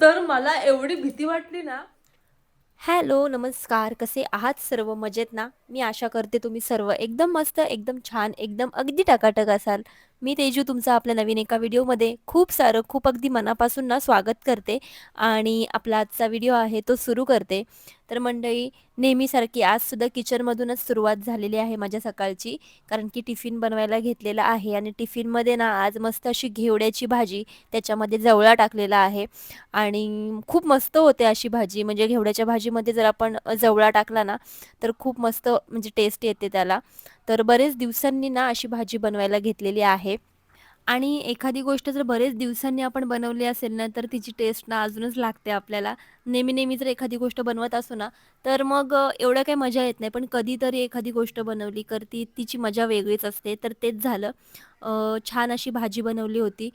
तर मला एवढी भीती वाटली ना. हॅलो नमस्कार. कसे आहात सर्व? मजेत ना? मी आशा करते तुम्ही सर्व एकदम मस्त एकदम छान एकदम अगदी टकाटक असाल. मी तेजू तुमचं आपल्या नवीन एका व्हिडिओमध्ये खूप सारं खूप अगदी मनापासून ना स्वागत करते आणि आपला आजचा व्हिडिओ आहे तो सुरू करते. तर मंडळी नेहमीसारखी आजसुद्धा किचनमधूनच सुरुवात झालेली आहे माझ्या सकाळची कारण की टिफिन बनवायला घेतलेला आहे आणि टिफिनमध्ये ना आज मस्त अशी घेवड्याची भाजी त्याच्यामध्ये जवळा टाकलेला आहे आणि खूप मस्त होते अशी भाजी. म्हणजे घेवड्याच्या भाजीमध्ये जर आपण जवळा टाकला ना तर खूप मस्त म्हणजे टेस्ट येते त्याला. तर बरेच दिवसांनी ना अशी भाजी बनवायला घेतलेली आहे. आणि एखादी गोष्ट जर बरेच दिवसांनी आपण बनवली असेल ना तर तिची टेस्ट ना अजूनच लागते आपल्याला. नेहमी नेहमी जर एखादी गोष्ट बनवत असू ना तर मग एवढं काही मजा येत नाही. पण कधीतरी एखादी गोष्ट बनवली तर ती तिची मजा वेगळीच असते. तर तेच झालं. छान अशी भाजी बनवली होती.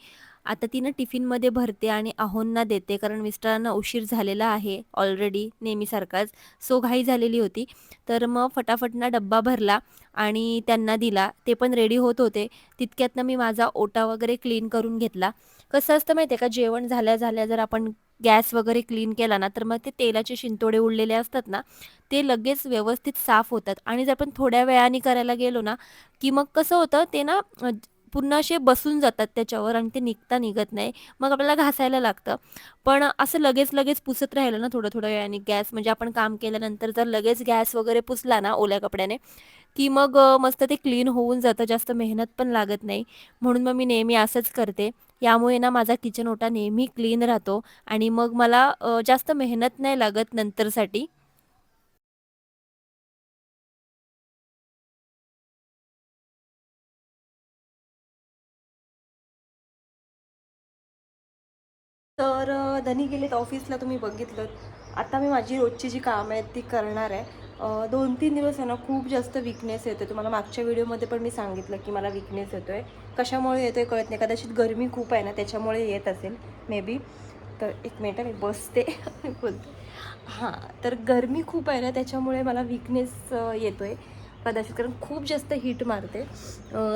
आता ती ना टिफिनमध्ये भरते आणि आहोंना देते कारण मिस्टरांना उशीर झालेला आहे ऑलरेडी नेहमीसारखाच. सो घाई झालेली होती. तर मग फटाफट ना डब्बा भरला आणि त्यांना दिला. ते पण रेडी होत होते. तितक्यातनं मी माझा ओटा वगैरे क्लीन करून घेतला. कसं असतं माहिती आहे का जेवण झाल्या झाल्या जर आपण गॅस वगैरे क्लीन केला ना तर मग ते तेलाचे शिंतोडे उडलेले असतात ना ते लगेच व्यवस्थित साफ होतात. आणि जर आपण थोड्या वेळाने करायला गेलो ना की मग कसं होतं ते ना पूर्ण असे बसून जातात त्याच्यावर आणि ते निघता निघत नाही. मग आपल्याला घासायला लागतं. पण असं लगेच लगेच पुसत राहिलं ना थोडं थोडं वेळाने गॅस म्हणजे आपण काम केल्यानंतर जर लगेच गॅस वगैरे पुसला ना ओल्या कपड्याने की मग मस्त ते क्लीन होऊन जातं जास्त मेहनत पण लागत नाही. म्हणून मग मी नेहमी असंच करते. यामुळे ना माझा किचन ओटा नेहमी क्लीन राहतो आणि मग मला अ, जास्त मेहनत नाही लागत नंतरसाठी. धनी गेलेत ऑफिसला तुम्ही बघितलं आता मी माझी रोजची जी कामं आहेत ती करणार आहे. दोन तीन दिवस आहे ना खूप जास्त विकनेस येतो तुम्हाला मागच्या व्हिडिओमध्ये पण मी सांगितलं की मला विकनेस येतो आहे कशामुळे येतो आहे कळत नाही. कदाचित गरमी खूप आहे ना त्याच्यामुळे येत असेल मे बी तर एक मिनटं मी बसते. बोलते. हां तर गरमी खूप आहे ना त्याच्यामुळे मला विकनेस येतो आहे कदाचित कारण खूप जास्त हीट मारते.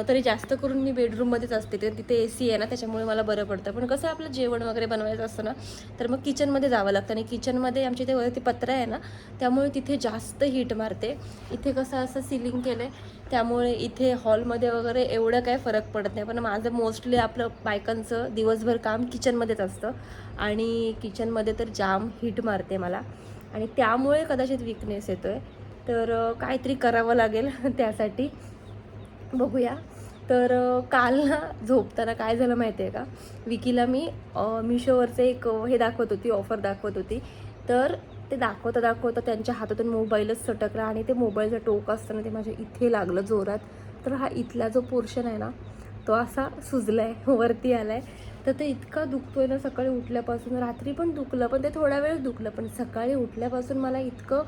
तरी जास्त करून मी बेडरूममध्येच असते. ते तिथे ए सी आहे ना त्याच्यामुळे मला बरं पडतं. पण कसं आपलं जेवण वगैरे बनवायचं असतं ना तर मग किचनमध्ये जावं लागतं. आणि किचनमध्ये आमच्या इथे वरती पत्रा आहे ना त्यामुळे तिथे जास्त हीट मारते. इथे कसं असं सिलिंग केलं आहे त्यामुळे इथे हॉलमध्ये वगैरे एवढं काय फरक पडत नाही. पण माझं मोस्टली आपलं बायकांचं दिवसभर काम किचनमध्येच असतं. आणि किचनमध्ये तर जाम हीट मारते मला. आणि त्यामुळे कदाचित विकनेस येतो आहे तर काहीतरी करावं लागेल त्यासाठी. बघूया. तर काल ना झोपताना काय झालं माहिती आहे का? विकीला मी मिशोवरचं एक हे दाखवत होती ऑफर दाखवत होती. तर ते दाखवता दाखवता त्यांच्या हातातून मोबाईलच सटकला आणि ते मोबाईलचं टोक असताना ते माझ्या इथे लागलं जोरात. तर हा इथला जो पोर्शन आहे ना तो असा सुजला आहे वरती आला आहे तर ते इतका दुखतो आहे ना सकाळी उठल्यापासून. रात्री पण दुखलं पण ते थोड्या वेळ दुखलं पण सकाळी उठल्यापासून मला इतकं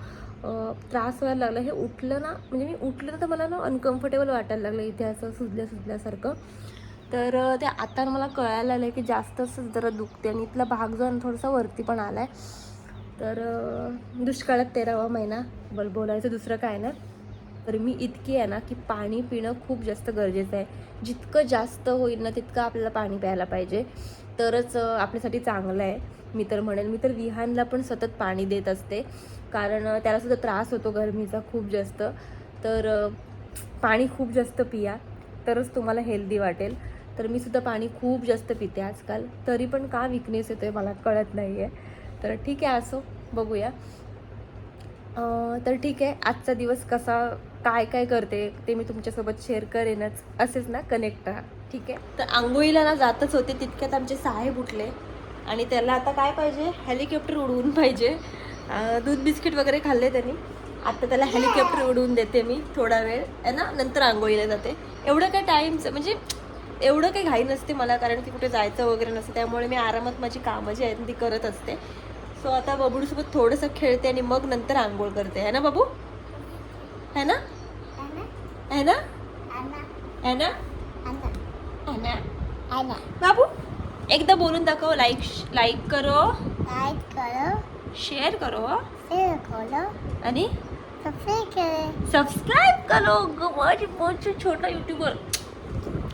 त्रास व्हायला लागला. हे उठलं ना म्हणजे मी उठलं ना तर मला ना अनकम्फर्टेबल वाटायला लागलं इथे असं सुजल्या सुजल्यासारखं. तर ते आता मला कळायला लागलं की जास्तच जरा दुखते आणि इथला भाग जो थोडासा वरती पण आला आहे तर दुष्काळात तेरावा महिना. बल बोलायचं दुसरं काय ना? तर मी इतकी आहे ना की पाणी पिणं खूप जास्त गरजेचं आहे. जितकं जास्त होईल ना तितकं आपल्याला पाणी प्यायला पाहिजे. तरच आपल्यासाठी चांगलं आहे. मी तर म्हणेल मी तर विहानला पण सतत पाणी देत असते. कारण त्यालासुद्धा त्रास होतो गरमीचा खूप जास्त. तर पाणी खूप जास्त पिया तरच तुम्हाला हेल्दी वाटेल. तर मी सुद्धा पाणी खूप जास्त पिते आजकाल. तरी पण का विकनेस येतोय मला कळत नाही आहे तर ठीक आहे असो बघूया. तर ठीक आहे आजचा दिवस कसा काय काय करते ते मी तुमच्यासोबत शेअर करेनच. असेच ना कनेक्ट राहा. ठीक आहे? तर आंघोळीला ना जातच होते तितक्यात आमचे साहेब उठले. आणि त्याला आता काय पाहिजे? हेलिकॉप्टर उडवून पाहिजे. दूध बिस्किट वगैरे खाल्ले त्यांनी. आता त्याला हेलिकॉप्टर उडवून देते मी थोडा वेळ. आहे ना? नंतर आंघोळीला जाते. एवढं काय टाईमचं म्हणजे एवढं काही घाई नसते मला कारण की कुठे जायचं वगैरे नसतं. त्यामुळे मी आरामात माझी कामं जी आहेत ती करत असते. सो आता बबूडसोबत थोडंसं खेळते आणि मग नंतर आंघोळ करते. है ना बाबू? है ना? है ना? है ना? है ना? बाबू? एकदा बोलून दाखव लाईक लाईक करो शेअर करो आणि सबस्क्राईब करो. माझी मोठी छोटा युट्यूबर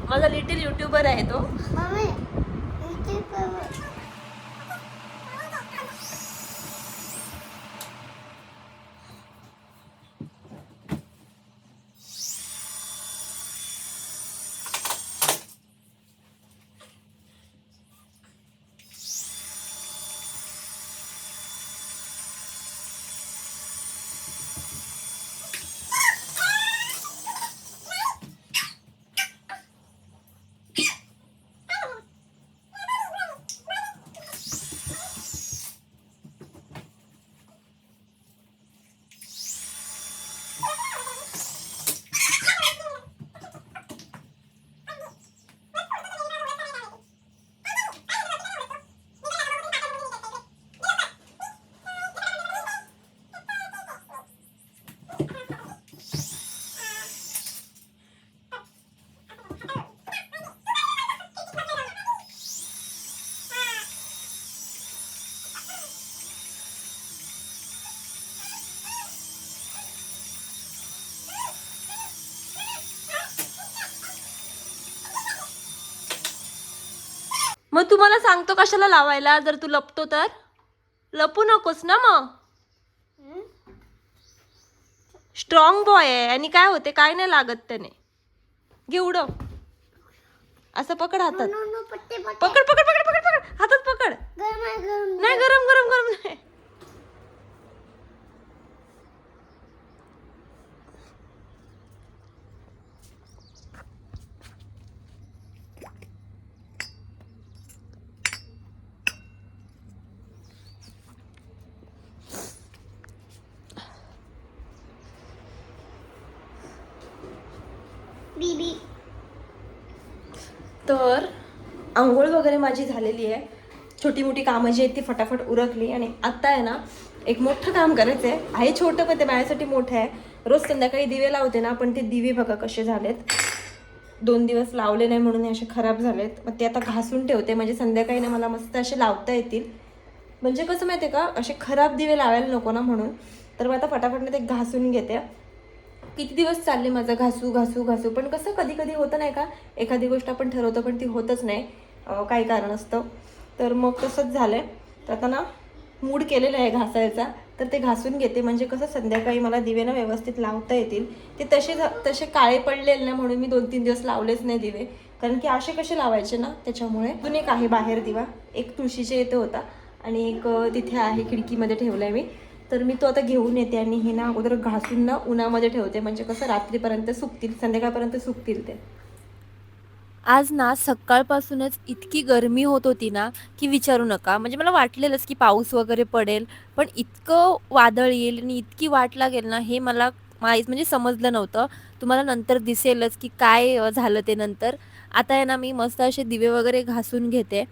माझा लिटिल युट्यूबर आहे तो. तुम्हाला सांगतो कशाला लावायला? जर तू लपतो तर? लपू नकोस ना मग. स्ट्रॉंग बॉय आहे. आणि काय होते? काय नाही लागत त्याने. घे उडव. असं पकड हातात. पकड पकड पकड पकड पकड. हातात पकड. नाही गरम गरम गरम नाही बीबी तर आंघोळ वगैरे माझी झालेली आहे. छोटी मोठी कामं जी आहेत ती फटाफट उरकली आणि आत्ता आहे ना एक मोठं काम करायचं आहे आहे छोटं पण ते माझ्यासाठी मोठं आहे. रोज संध्याकाळी दिवे लावते ना पण ते दिवे बघा कसे झालेत. दोन दिवस लावले नाही म्हणून हे असे खराब झालेत. मग ते आता घासून ठेवते. म्हणजे संध्याकाळी ना मला मस्त असे लावता येतील. म्हणजे कसं माहिती आहे का असे खराब दिवे लावायला नको ना म्हणून. तर मग आता फटाफट ते घासून घेते. किती दिवस चालले माझं घासू घासू घासू? पण कसं कधी कधी होतं नाही का? एखादी गोष्ट आपण ठरवतो पण ती होतच नाही. काही कारण असतं. तर मग तसंच झालं आहे तर आता ना मूड केलेला आहे घासायचा. तर ते घासून घेते. म्हणजे कसं संध्याकाळी मला दिवे ना व्यवस्थित लावता येतील. ते तसे तसे काळे पडलेले ना म्हणून मी दोन तीन दिवस लावलेच नाही दिवे. कारण की असे कसे लावायचे ना त्याच्यामुळे. अजून एक आहे बाहेर दिवा. एक तुळशीच्या इथे होता. आणि एक तिथे आहे खिडकीमध्ये ठेवलाय मी. तर मी तो आता घेऊन येते आणि हे ना अगोदर घासून ना उन्हामध्ये ठेवते. म्हणजे कसं रात्रीपर्यंत सुकतील संध्याकाळपर्यंत सुकतील ते. आज ना सकाळपासूनच इतकी गरमी होत होती ना की विचारू नका. म्हणजे मला वाटलेलंच की पाऊस वगैरे पडेल पण इतकं वादळ येईल आणि इतकी वाट लागेल ना हे मला माहीत म्हणजे समजलं नव्हतं. तुम्हाला नंतर दिसेलच की काय झालं ते नंतर. आता आहे ना मी मस्त असे दिवे वगैरे घासून घेते.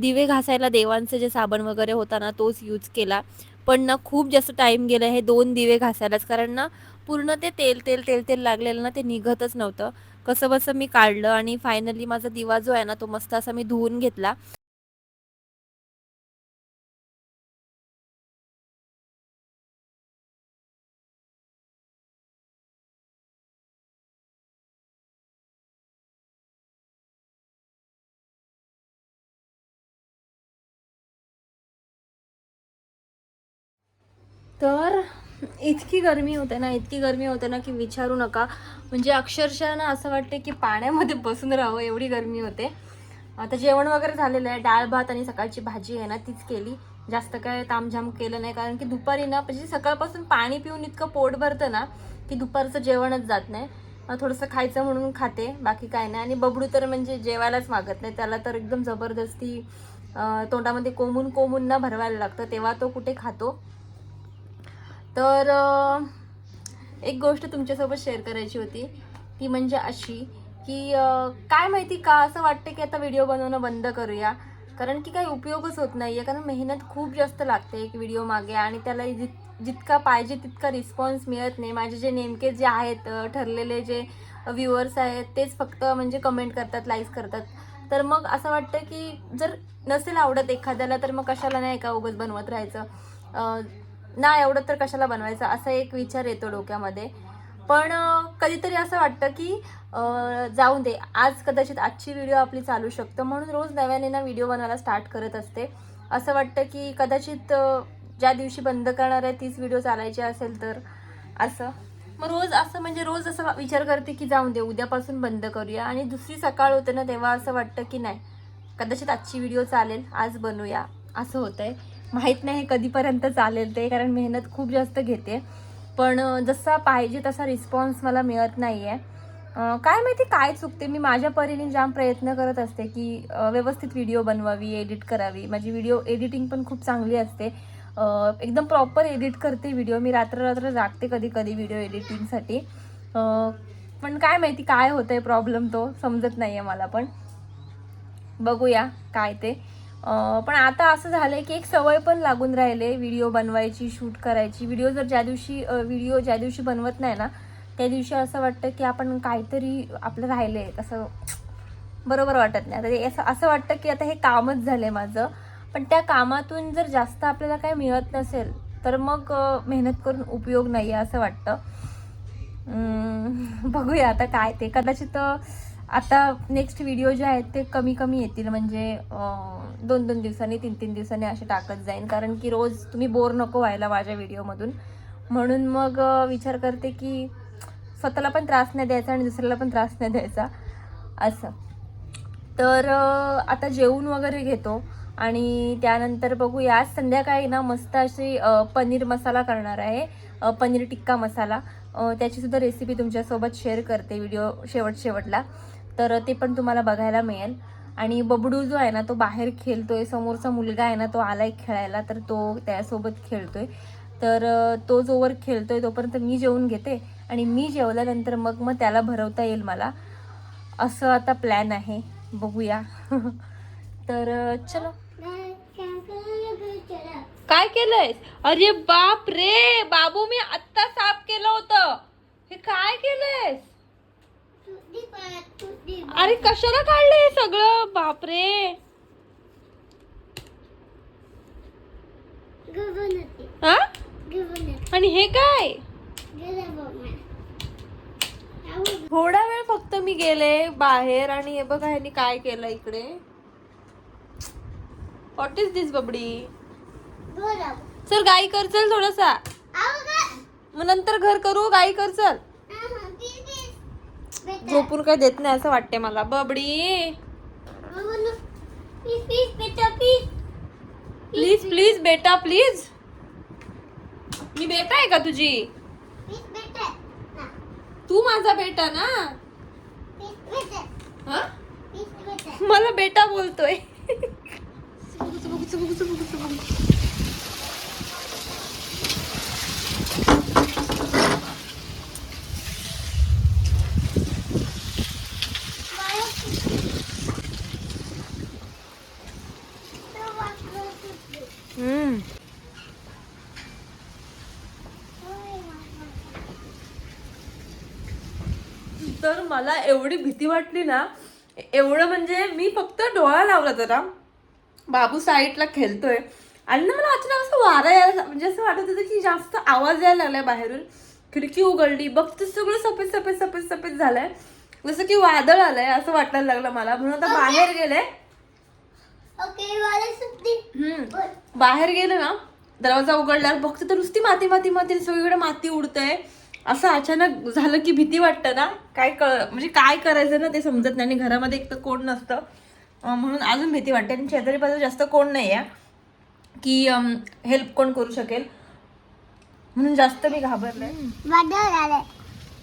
दिवे घासायला देवांचं जे साबण वगैरे होता ना तोच यूज केला. पण ना खूप जास्त टाईम गेला हे दोन दिवे घासायलाच. कारण ना पूर्ण ते तेल तेल तेल तेल लागलेलं ना ते निघतच नव्हतं. कसं बसं मी काढलं आणि फायनली माझा दिवा जो आहे ना तो मस्त असा मी धुवून घेतला. तर इतकी गरमी होते ना इतकी गरमी होते ना की विचारू नका. म्हणजे अक्षरशः ना असं वाटते की पाण्यामध्ये बसून राहावं एवढी गरमी होते. आता जेवण वगैरे झालेलं आहे डाळ भात आणि सकाळची भाजी आहे ना तीच केली. जास्त काय तामझाम केलं नाही कारण की दुपारी ना म्हणजे सकाळपासून पाणी पिऊन इतकं पोट भरतं ना की दुपारचं जेवणच जात नाही. थोडंसं खायचं म्हणून खाते बाकी काय नाही. आणि बबडू तर म्हणजे जेवायलाच मागत नाही त्याला तर एकदम जबरदस्ती तोंडामध्ये कोंबून कोंबून ना भरवायला लागतं तेव्हा तो कुठे खातो. तर एक गोष्ट तुमच्यासोबत शेअर करायची होती. ती म्हणजे अशी की काय माहिती का असं वाटतं की आता व्हिडिओ बनवणं बंद करूया. कारण की काही उपयोगच होत नाही आहे कारण मेहनत खूप जास्त लागते एक व्हिडिओ मागे आणि त्याला जित जितका पाहिजे तितका रिस्पॉन्स मिळत नाही. माझे जे नेमके जे आहेत ठरलेले जे व्ह्युअर्स आहेत तेच फक्त म्हणजे कमेंट करतात लाईक्स करतात. तर मग असं वाटतं की जर नसेल आवडत एखाद्याला तर मग कशाला नाही का उगच बनवत राहायचं? ना एवढं तर कशाला बनवायचं? असा एक विचार येतो डोक्यामध्ये. पण कधीतरी असं वाटतं की जाऊन दे. आज कदाचित आजची व्हिडिओ आपली चालू शकतं. म्हणून रोज नव्याने ना व्हिडिओ बनवायला स्टार्ट करत असते. असं वाटतं की कदाचित ज्या दिवशी बंद करणार आहे तीच व्हिडिओ चालायची असेल तर असं. मग रोज असं म्हणजे रोज असं विचार करते की जाऊन दे उद्यापासून बंद करूया. आणि दुसरी सकाळ होते ना तेव्हा असं वाटतं की नाही कदाचित आजची व्हिडिओ चालेल आज बनवूया. असं होतं आहे माहीत नाही हे कधीपर्यंत चालेल ते कारण मेहनत खूप जास्त घेते. पण जसा पाहिजे तसा रिस्पॉन्स मला मिळत नाही आहे काय माहिती काय चुकते? मी माझ्या परीने जाम प्रयत्न करत असते की व्यवस्थित व्हिडिओ बनवावी एडिट करावी. माझी व्हिडिओ एडिटिंग पण खूप चांगली असते. एकदम प्रॉपर एडिट करते व्हिडिओ मी रात्र रात्र जागते कधी कधी व्हिडिओ एडिटिंगसाठी पण काय माहिती काय होतं आहे प्रॉब्लेम तो समजत नाही आहे मला पण. बघूया काय ते. पण आता असं झालंय की एक सवय पण लागून राहिले व्हिडिओ बनवायची शूट करायची. व्हिडिओ जर ज्या दिवशी व्हिडिओ ज्या दिवशी बनवत नाही ना त्या दिवशी असं वाटतं की आपण काहीतरी आपलं राहिले असं बरोबर वाटत नाही. आता असं असं वाटतं की आता हे कामच झालंय माझं. पण त्या कामातून जर जास्त आपल्याला काही मिळत नसेल तर मग मेहनत करून उपयोग नाही आहे असं वाटतं. बघूया आता काय ते. कदाचित आता नेक्स्ट व्हिडिओ जे आहेत ते कमी कमी येतील. म्हणजे दोन दोन दिवसांनी तीन तीन दिवसांनी असे टाकत जाईन. कारण की रोज तुम्ही बोर नको व्हायला माझ्या व्हिडिओमधून. म्हणून मग विचार करते की स्वतःला पण त्रास नाही द्यायचा आणि दुसऱ्याला पण त्रास नाही द्यायचा. असं. तर आता जेवून वगैरे घेतो आणि त्यानंतर बघूया आज संध्याकाळी ना मस्त अशी पनीर मसाला करणार आहे. पनीर टिक्का मसाला. त्याचीसुद्धा रेसिपी तुमच्यासोबत शेअर करते व्हिडिओ शेवट शेवटला तर ते पण तुम्हाला बघायला मिळेल. आणि बबडू जो आहे ना तो बाहेर खेळतोय. समोरचा मुलगा आहे ना तो आलाय खेळायला तर तो त्यासोबत खेळतोय. तर तो जोवर खेळतोय तोपर्यंत मी जेवून घेते आणि मी जेवल्यानंतर मग मग त्याला भरवता येईल मला. असं आता प्लॅन आहे. बघूया. तर चलो. काय केलंय अरे बाप रे! बाबू मी आत्ता साफ केलं होतं. हे काय केलंयस? अरे कशाला काढलं हे सगळं? बापरे. हा? आणि हे काय? थोडा वेळ फक्त मी गेले बाहेर आणि हे बघा ह्यांनी काय केलं इकडे. व्हॉट इज दिस बबडी? चल गाई कर चल थोडासा. मग नंतर घर करू गाई कर चल. झोपून काय देत नाही असं वाटते मला. बबडी. प्लीज प्लीज बेटा प्लीज मी बेटा आहे का तुझी? तू माझा बेटा ना? हा? मला बेटा बोलतोय हम्म तर मला एवढी भीती वाटली ना एवढं म्हणजे मी फक्त डोळा लावला जरा. बाबू साईडला खेळतोय. आणि ना मला अचानक असं वारा यायला म्हणजे असं वाटत होतं की जास्त आवाज यायला लागलाय बाहेरून. खिडकी उघडली. बघते सगळं सफेद सफेद सफेद सफेद झालंय. जसं की वादळ आलंय असं वाटायला लागलं मला. म्हणून आता बाहेर गेले. बाहेर गेलं ना दरवाजा उघडल्यावर बघते तर नुसती माती माती माती सगळीकडे माती उडतंय. असं अचानक झालं की भीती वाटतं ना? काय कळ म्हणजे काय करायचं ना ते समजत नाही आणि घरामध्ये एक तर कोण नसतं. म्हणून अजून भीती वाटते. आणि शेजारी बाजू जास्त कोण नाही आहे की हेल्प कोण करू शकेल. म्हणून जास्त मी घाबरले.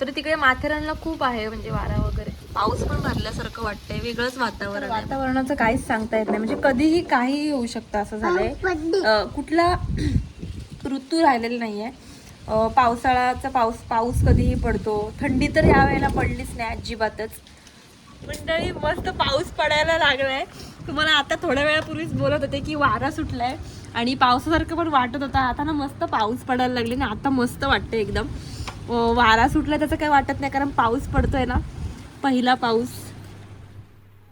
तर तिकडे माथेरानला खूप आहे म्हणजे वारा वगैरे. पाऊस पण भरल्यासारखं वाटतंय. वेगळंच वातावरण वातावरणाचं काहीच सांगता येत नाही. म्हणजे कधीही काहीही होऊ शकतं असं झालंय. कुठला ऋतू राहिलेला नाहीये. पावसाळ्याचा पाऊस पाऊस कधीही पडतो. थंडी तर ह्या वेळेला पडलीच नाही अजिबातच. मंडळी मस्त पाऊस पडायला लागलाय. तुम्हाला आता थोड्या वेळापूर्वीच बोलत होते की वारा सुटलाय आणि पावसासारखं पण वाटत होता. आता ना मस्त पाऊस पडायला लागले ना आता मस्त वाटतं एकदम. वारा सुटलाय त्याचं काही वाटत नाही कारण पाऊस पडतोय ना. पहिला पाऊस.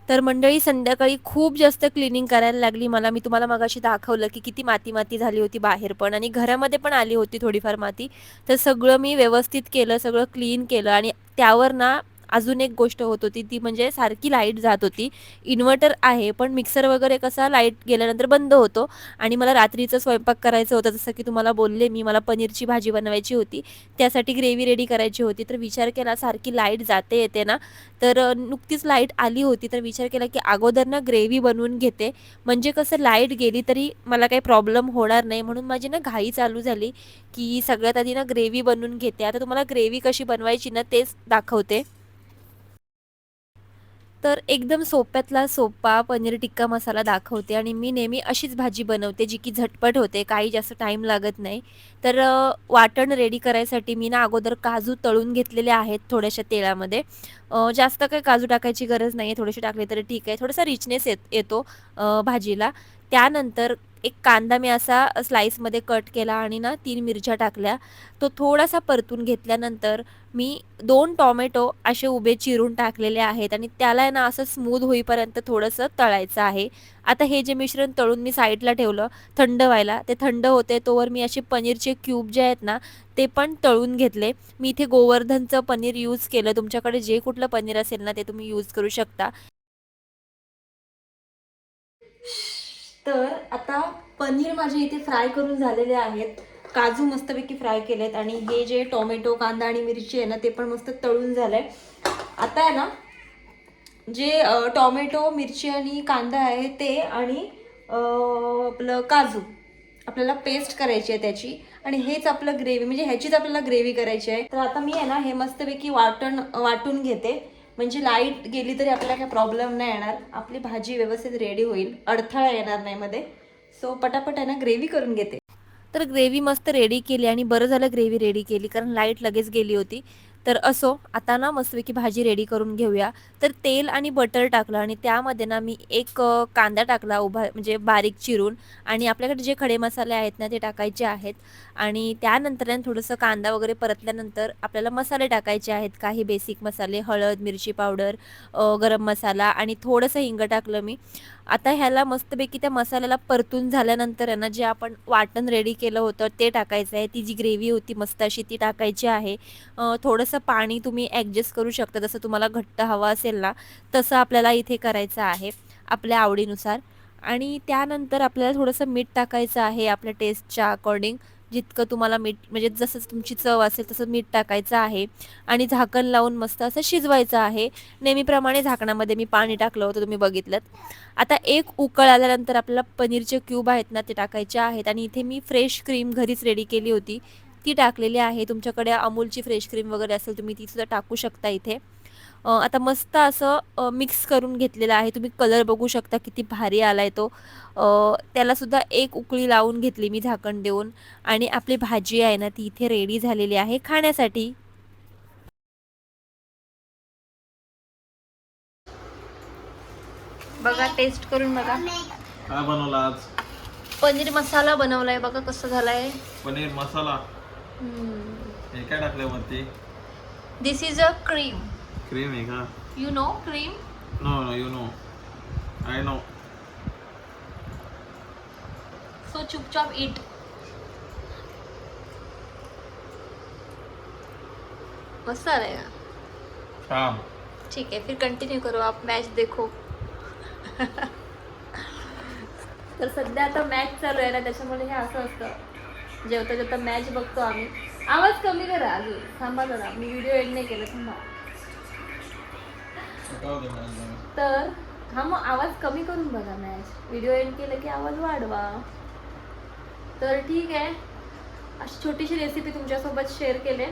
तर मंडळी संध्याकाळी खूप जास्त क्लिनिंग करायला लागली मला. मी तुम्हाला मगाशी दाखवलं की किती माती माती झाली होती बाहेर पण आणि घरामध्ये पण आली होती थोडीफार माती. तर सगळं मी व्यवस्थित केलं सगळं क्लीन केलं आणि त्यावर ना अजून एक गोष्ट होत होती ती म्हणजे सारखी लाइट जात होती. इन्व्हर्टर आहे पण मिक्सर वगैरे कसा लाइट गेल्यानंतर बंद होतो. आणि मला रात्रीचं स्वयंपाक करायचं होतं जसं की तुम्हाला बोलले मी मला पनीरची भाजी बनवायची होती. त्यासाठी ग्रेव्ही रेडी करायची होती. तर विचार केला सारखी लाइट जाते येते ना. तर नुकतीच लाइट आली होती तर विचार केला की अगोदर ना ग्रेव्ही बनवून घेते. म्हणजे कसं लाइट गेली तरी मला काही प्रॉब्लेम होणार नाही. म्हणून माझी ना घाई चालू झाली की सगळ्यात आधी ना ग्रेव्ही बनवून घेते. आता तुम्हाला ग्रेव्ही कशी बनवायची ना तेच दाखवते. तर एकदम सोप्यातला सोपा पनीर टिक्का मसाला दाखवते आणि मी नेहमी अशीच भाजी बनवते जी की झटपट होते काही जास्त टाईम लागत नाही. तर वाटण रेडी करायसाठी मी ना अगोदर काजू तळून घेतलेले आहेत थोड्याशा तेलामध्ये. जास्त काही काजू टाकायची गरज नाही आहे थोडेसे टाकले तरी ठीक आहे. थोडासा रिचनेस येत येतो भाजीला. त्यानंतर एक कांदा मी असा स्लाईसमध्ये कट केला आणि ना तीन मिरच्या टाकल्या. तो थोडासा परतून घेतल्यानंतर मी दोन टॉमॅटो असे उभे चिरून टाकलेले आहेत आणि त्याला आहे ना असं स्मूद होईपर्यंत थोडंसं तळायचं आहे. आता हे जे मिश्रण तळून मी साईडला ठेवलं थंड व्हायला. ते थंड होते तोवर मी असे पनीरचे क्यूब जे आहेत ना ते पण तळून घेतले. मी इथे गोवर्धनचं पनीर यूज केलं. तुमच्याकडे जे कुठलं पनीर असेल ना ते तुम्ही यूज करू शकता. तर आता पनीर माझे इथे फ्राय करून झालेले आहेत. काजू मस्तपैकी फ्राय केलेत आणि हे जे टोमॅटो कांदा आणि मिरची आहे ना ते पण मस्त तळून झालं आहे आता आहे ना जे टोमॅटो मिरची आणि कांदा आहे ते आणि आपलं काजू आपल्याला पेस्ट करायची आहे त्याची आणि हेच आपलं ग्रेव्ही म्हणजे ह्याचीच आपल्याला ग्रेव्ही करायची आहे. तर आता मी आहे ना हे मस्तपैकी वाटण वाटून घेते. म्हणजे लाइट गेली तरी आपल्याला काही प्रॉब्लेम नाही येणार. आपली भाजी व्यवस्थित रेडी होईल. अडथळा येणार नाही मध्ये. सो पटापट आहे ना ग्रेव्ही करून घेते. तर ग्रेव्ही मस्त रेडी केली आणि बरं झालं ग्रेव्ही रेडी केली. कारण लाइट लगेच गेली होती. तर असो आता ना मस्तपैकी भाजी रेडी करून घेऊया. तर तेल आणि बटर टाकलं आणि त्यामध्ये ना मी एक कांदा टाकला उभा म्हणजे बारीक चिरून आणि आपल्याकडे जे खडे मसाले आहेत ना ते टाकायचे आहेत. आणि त्यानंतर थोडंसं कांदा वगैरे परतल्यानंतर आपल्याला मसाले टाकायचे आहेत. काही बेसिक मसाले हळद मिरची पावडर गरम मसाला आणि थोडंसं हिंग टाकलं मी. आता ह्याला मस्तपैकी त्या मसाल्याला परतून झाल्यानंतर आहे ना जे आपण वाटण रेडी केलं होतं ते टाकायचं आहे. ती जी ग्रेव्ही होती मस्त अशी ती टाकायची आहे. थोडंसं पाणी तुम्ही ॲडजस्ट करू शकता. जसं तुम्हाला घट्ट हवं असेल ना तसं आपल्याला इथे करायचं आहे आपल्या आवडीनुसार. आणि त्यानंतर आपल्याला थोडंसं मीठ टाकायचं आहे आपल्या टेस्टच्या अकॉर्डिंग जितकं तुम्हाला मीठ म्हणजे जसं तुमची चव असेल तसं मीठ टाकायचं आहे. आणि झाकण लावून मस्त असं शिजवायचं आहे. नेहमीप्रमाणे झाकणामध्ये मी पाणी टाकलं होतं तुम्ही बघितलं आता एक उकळ आल्यानंतर आपल्याला पनीरचे क्यूब आहेत ना ते टाकायचे आहेत. आणि इथे मी फ्रेश क्रीम घरीच रेडी केली होती. ती टाकलेली आहे. तुमच्याकडे अमूलची फ्रेश क्रीम वगैरे असेल तुम्ही ती सुद्धा टाकू शकता इथे. अ, आता मस्त असं मिक्स करून घेतलेलं आहे. तुम्ही कलर बघू शकता किती भारी आलाय तो. अ, त्याला सुद्धा एक उकळी लावून घेतली मी झाकण देऊन. आणि आपली भाजी आहे ना ती इथे रेडी झालेली आहे खाण्यासाठी. बघा टेस्ट करून बघा. काय बनवलं आज? पनीर मसाला बनवलाय बघा कसं झालाय. पनीर मसाला? हे काय टाकलं वरती? This is a cream cream आहे का you know cream no no you know I know so चुपचाप इट मस्त आलाय का छान. ठीक है फिर कंटिन्यू करो. आप मैच देखो. तर सध्या आता मॅच चालू आहे ना त्याच्यामुळे हे असं असतं. जेवता जेवता मॅच बघतो आम्ही. आवाज कमी करा अजून. थांबा जरा. मी व्हिडिओ एड नाही केला थांबा. तर हा मग आवाज कमी करून बघा मॅच. व्हिडिओ एंड केलं की आवाज वाढवा. तर ठीक आहे. अशी छोटीशी रेसिपी तुमच्यासोबत शेअर केले.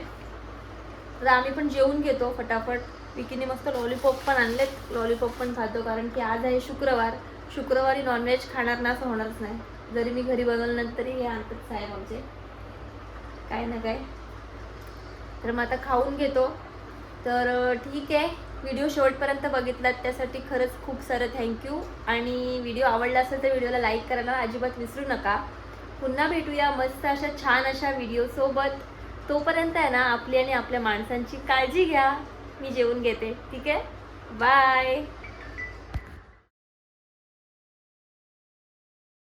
तर आम्ही पण जेवून घेतो फटाफट. विकीने मस्त लॉलीपॉप पण आणलेत. लॉलीपॉप पण खातो कारण की आज आहे शुक्रवार. शुक्रवारी नॉनव्हेज खाणार ना असं होणारच नाही. जरी मी घरी बनवलं तरी हे आणतच साहेब आमचे. काय ना काय. तर मग आता खाऊन घेतो. तर ठीक आहे. व्हिडिओ शेवटपर्यंत बघितलात त्यासाठी खरंच खूप सारं थँक्यू आणि व्हिडिओ आवडला असेल तर व्हिडिओला लाईक करायला अजिबात विसरू नका. पुन्हा भेटूया मस्त अशा छान अशा व्हिडिओसोबत तोपर्यंत आहे ना आपली आणि आपल्या माणसांची काळजी घ्या. मी जेवून घेते ठीक आहे? बाय